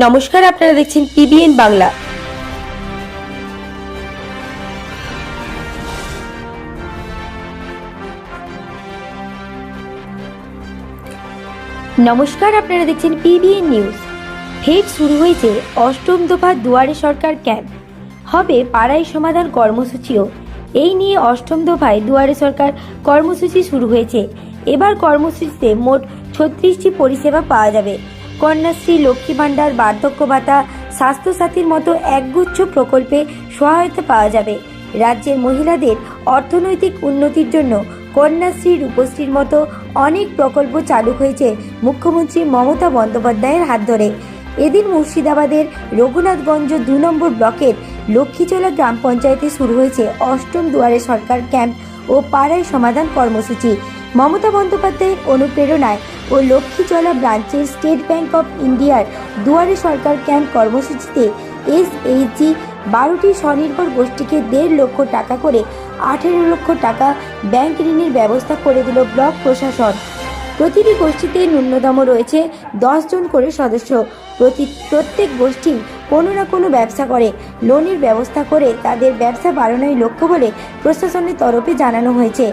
নমস্কার, আপনারা দেখছেন পিবিএন বাংলা। নমস্কার, আপনারা দেখছেন পিবিএন নিউজ ফের শুরু হয়েছে অষ্টম দফা দুয়ারে সরকার ক্যাম্প। হবে পাড়ায় সমাধান কর্মসূচিও। এই নিয়ে অষ্টম দফায় দুয়ারে সরকার কর্মসূচি শুরু হয়েছে। এবার কর্মসূচিতে মোট ছত্রিশটি পরিষেবা পাওয়া যাবে। কন্যাশ্রী লক্ষ্মী ভাণ্ডার, বার্ধক্য ভাতা, স্বাস্থ্যসাথীর মতো একগুচ্ছ প্রকল্পে সহায়তা পাওয়া যাবে। রাজ্যের মহিলাদের অর্থনৈতিক উন্নতির জন্য কন্যাশ্রী রূপশ্রীর মতো অনেক প্রকল্প চালু হয়েছে মুখ্যমন্ত্রী মমতা বন্দ্যোপাধ্যায়ের হাত ধরে। এদিন মুর্শিদাবাদের রঘুনাথগঞ্জ দু নম্বর ব্লকের লক্ষ্মীচলা গ্রাম পঞ্চায়েতে শুরু হয়েছে অষ্টম দুয়ারে সরকার ক্যাম্প ও পাড়ায় সমাধান কর্মসূচি। মমতা বন্দ্যোপাধ্যায়ের অনুপ্রেরণায় ও লক্ষ্মীচলা ব্রাঞ্চের স্টেট ব্যাংক অফ ইন্ডিয়ার দুয়ারে সরকার ক্যাম্প কর্মসূচিতে এসএইচজি বারোটি স্বনির্ভর গোষ্ঠীকে দেড় লক্ষ টাকা করে আঠেরো লক্ষ টাকা ব্যাংক ঋণের ব্যবস্থা করে দিল ব্লক প্রশাসন। প্রতিটি গোষ্ঠীতে ন্যূনতম রয়েছে জন করে সদস্য। প্রতি প্রত্যেক গোষ্ঠী কোনো না কোনো ব্যবসা করে। লোনের ব্যবস্থা করে তাদের ব্যবসা বাড়ানোই লক্ষ্য বলে প্রশাসনের তরফে জানানো হয়েছে।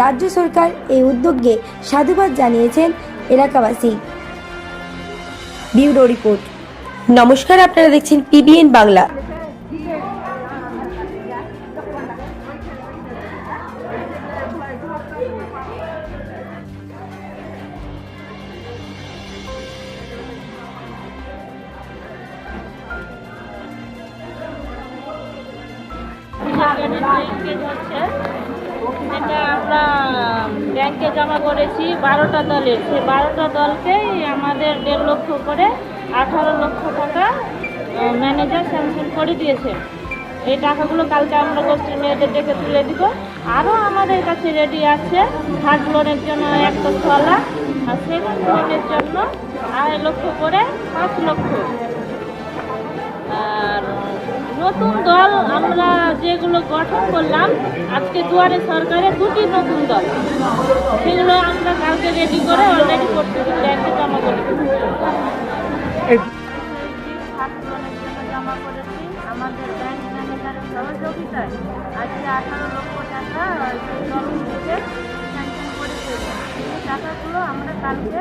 রাজ্য সরকার এই উদ্যোগকে সাধুবাদ জানিয়েছেন এলাকাবাসী। Bureau report. নমস্কার, আপনারা দেখছেন পিবিএন বাংলা। হচ্ছে। যেটা আমরা ব্যাংকে জমা করেছি বারোটা দলের সেই বারোটা দলকেই আমাদের দেড় লক্ষ করে, আঠারো লক্ষ টাকা ম্যানেজার স্যাংশন করে দিয়েছে। এই টাকাগুলো কালকে আমরা গোষ্ঠীর মেয়েদের ডেকে তুলে দিব। আরও আমাদের কাছে রেডি আছে ফার্স্ট লোনের জন্য একটা ছ আর সেকেন্ড লোনের জন্য আড়াই লক্ষ করে পাঁচ লক্ষ। নতুন দল আমরা যেগুলো গঠন করলাম আজকে দুয়ারে সরকারে দুটি নতুন দল। সেগুলো আমরা কালকে রেডি করে অলরেডি করতে ব্যাংকে জমা করে জমা করেছি আমাদের ব্যাংক ম্যানেজারের সহযোগিতায় আজকে আঠারো লক্ষ টাকা সেই স্যাংশন করে দিয়েছে টাকাগুলো আমরা কালকে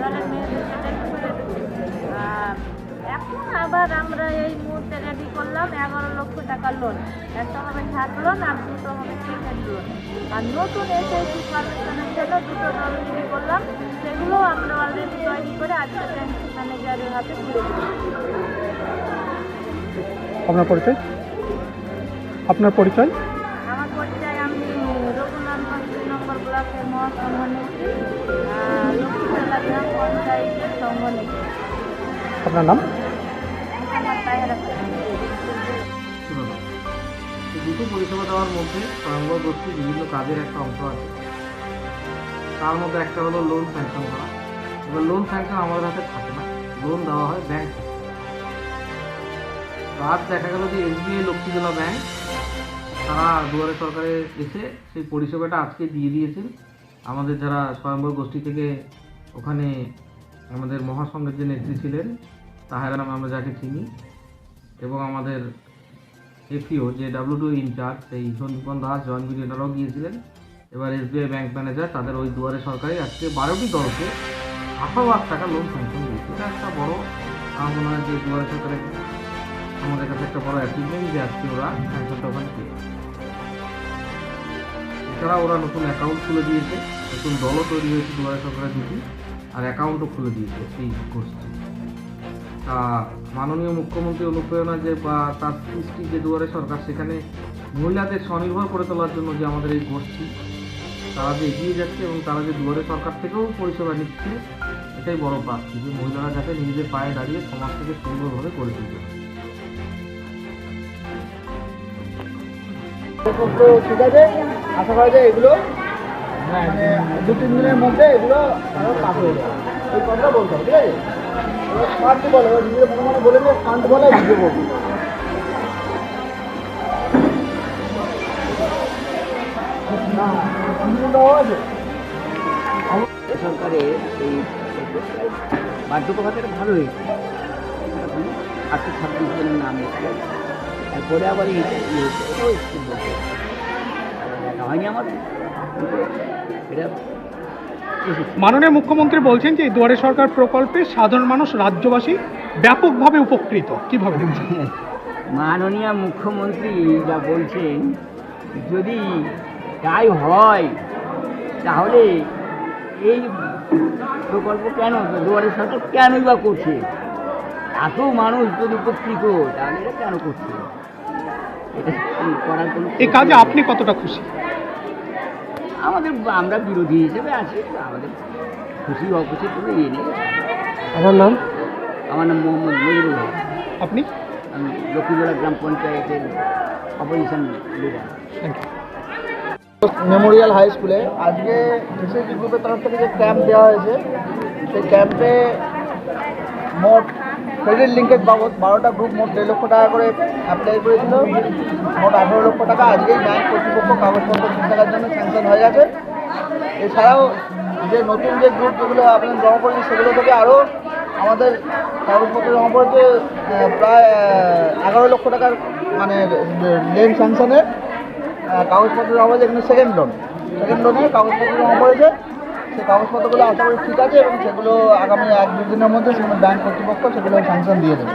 দলের মেয়েদেরকে রেডি করে দিচ্ছি আর এখন আবার আমরা এই মুহূর্তে রেডি করলাম এগারো লক্ষ টাকা লোন একটা হবে ছাদ লোন আর দুটো হবে সেকেন্ড লোন আর নতুন এসএসসি পারমিশনের জন্য দুটো লোন রেডি করলাম। সেগুলো আমরা অলরেডি তৈরি করে আজকে ব্যাংক ম্যানেজারের হাতে তুলে আপনার পরিচয়? আপনার পরিচয়? আমার পরিচয় আমি রঘুনাথগঞ্জ দুই নম্বর ব্লকের মহাসংঘ নেত্রী আর লক্ষ্মীতলা গ্রাম পঞ্চায়েতের আপনার নাম? দুটো পরিষেবা দেওয়ার মধ্যে স্বয়ংবর গোষ্ঠী বিভিন্ন কাজের একটা অংশ আছে। তার মধ্যে একটা হলো লোন স্যাংশন করা। এবার লোন স্যাংশন আমাদের হাতে থাকে না। লোন দেওয়া হয় ব্যাংক আজ দেখা গেল যে এসবিআই লক্ষ্মীজলা ব্যাংক তারা দুয়ারে সরকারে এসে সেই পরিষেবাটা আজকে দিয়ে দিয়েছেন। আমাদের যারা স্বয়ংবর গোষ্ঠী থেকে ওখানে আমাদের মহাসংঘের যে নেত্রী ছিলেন, তাহারা আমরা যাকে চিনি এবং আমাদের এফিও যে ডাব্লিউডি ইনচার্জ সেই সন্দীপন দাস জয়েন্ট বিডিওটারাও গিয়েছিলেন। এবার এসবিআই ব্যাংক ম্যানেজার তাদের ওই দুয়ারে সরকারি আজকে বারোটি দলকে আঠারো লাখ টাকা লোন স্যাংশন দিয়েছে। এটা একটা বড় আমার মনে হয় যে দুয়ারে সরকারের আমাদের কাছে একটা বড় অ্যাচিভমেন্ট যে আজকে ওরা স্যাংশনটা ওখানে পেয়েছে এছাড়া ওরা নতুন অ্যাকাউন্ট খুলে দিয়েছে, নতুন দলও তৈরি হয়েছে দুয়ারে সরকারের দুটি, আর অ্যাকাউন্টও খুলে দিয়েছে গোষ্ঠী তা মাননীয় মুখ্যমন্ত্রী অনুপ্রেরণা যে, বা তার সৃষ্টি যে দুয়ারে সরকার, সেখানে মহিলাদের স্বনির্ভর করে তোলার জন্য যে আমাদের এই গোষ্ঠী, তারা যে এগিয়ে যাচ্ছে এবং তারা যে দুয়ারে সরকার থেকেও পরিষেবা নিচ্ছে, এটাই বড় প্রাপ্তি যে মহিলারা যাতে নিজেদের পায়ে দাঁড়িয়ে সমাজ থেকে সুন্দরভাবে করে পারে। ঠিক আছে আশা করা যায় এগুলো মানে দু তিন দিনের মধ্যে এগুলো কথাটা বলতে হবে, ঠিক আছে সরকারের এই বার্ধক্য ভাতাটা ভালো হয়েছে। আটশো ছাব্বিশ জনের নাম তারপরে আবার এইটা ইয়ে হয়নি আমাদের। এটা এসেছে মাননীয় মুখ্যমন্ত্রী বলছেন যে এই দুয়ারে সরকার প্রকল্পে সাধারণ মানুষ রাজ্যবাসী ব্যাপকভাবে উপকৃত। কীভাবে মাননীয় মুখ্যমন্ত্রী যা বলছেন যদি তাই হয় তাহলে এই প্রকল্প কেন দুয়ারে সরকার কেনই বা করছে? এত মানুষ যদি উপকৃত তাহলে এটা কেন করছে? এটা করার কোনো এই কাজে আপনি কতটা খুশি? আমাদের আমরা বিরোধী হিসেবে আছি আমাদের খুশি অখুশি কোনো ইয়ে নেই। আমার নাম? আমার নাম মোহাম্মদ মজিবুল হক। আপনি? আমি লক্ষ্মীজোড়া গ্রাম পঞ্চায়েতের অপোজিশন লিডার মেমোরিয়াল হাই স্কুলে আজকে এসএসজি গ্রুপের তরফ থেকে যে ক্যাম্প দেওয়া হয়েছে সেই ক্যাম্পে মোট ক্রেডিট লিঙ্কেজ বাবদ বারোটা গ্রুপ মোট দেড় লক্ষ টাকা করে অ্যাপ্লাই করেছিল। মোট আঠেরো লক্ষ টাকা আজকেই ব্যাংক কর্তৃপক্ষ কাগজপত্র ঠিকঠাকার জন্য স্যাংশন হয়ে গেছে। এছাড়াও যে নতুন যে গ্রুপ যেগুলো আপনার জমা করেছে সেগুলো থেকে আরও আমাদের কাগজপত্র জমা আহ, প্রায় এগারো লক্ষ টাকার মানে লেন স্যাংশনের কাগজপত্র জমা পড়েছে এখানে সেকেন্ড লোন সেকেন্ড লোনের কাগজপত্র জমা পড়েছে। সেই কাগজপত্রগুলো আশা করি ঠিক আছে এবং সেগুলো আগামী এক দু দিনের মধ্যে সেগুলো ব্যাংক কর্তৃপক্ষ সেগুলো স্যাংশন দিয়ে দেবে।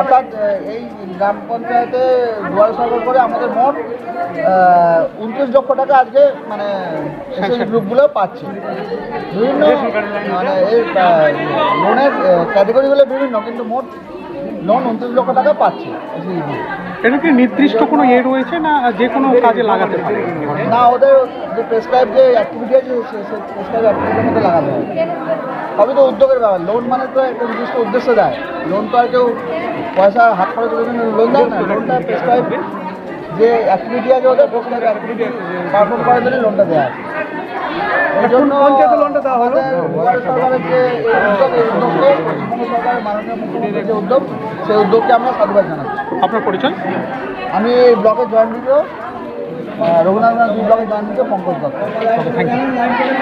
অর্থাৎ এই গ্রাম পঞ্চায়েতে দুয়ার সরকার করে আমাদের মোট উনত্রিশ লক্ষ টাকা আজকে মানে গ্রুপগুলো পাচ্ছে। বিভিন্ন মানে এই লোনের ক্যাটাগরিগুলো বিভিন্ন কিন্তু মোট লোন উনত্রিশ লক্ষ টাকা পাচ্ছে। এটা কি নির্দিষ্ট কোনো ইয়ে রয়েছে না যে কোনো কাজে লাগাতে পারে? না ওদের যে প্রেসক্রাইব যে অ্যাক্টিভিটি আছে সে সে প্রেসক্রাইব অ্যাক্টিভিটির মধ্যে লাগাতে হবে তো উদ্যোগের ব্যাপার। লোন মানে তো একটা নির্দিষ্ট উদ্দেশ্য দেয়। লোন তো আর কেউ পয়সা হাত খরচ করে লোন দেয় না। লোনটা প্রেসক্রাইব যে অ্যাক্টিভিটি আছে ওদের প্রেসক্রাইব অ্যাক্টিভিটি পারফর্ম করার জন্য লোনটা দেওয়া আছে। এই জন্য পঞ্চায়েতে লোনটা দেওয়া হলো? সরকারের যে এই উদ্যোগ এই উদ্যোগকে সরকারের মাননীয় মুখ্যমন্ত্রীর যে উদ্যোগ সেই উদ্যোগকে আমরা সাধুবাদ জানাচ্ছি আপনার পরিচয়? আমি ব্লকে জয়েন ভিডিও রঘুনাথ দুই ব্লকে join BDO Pankaj Dutta. Thank you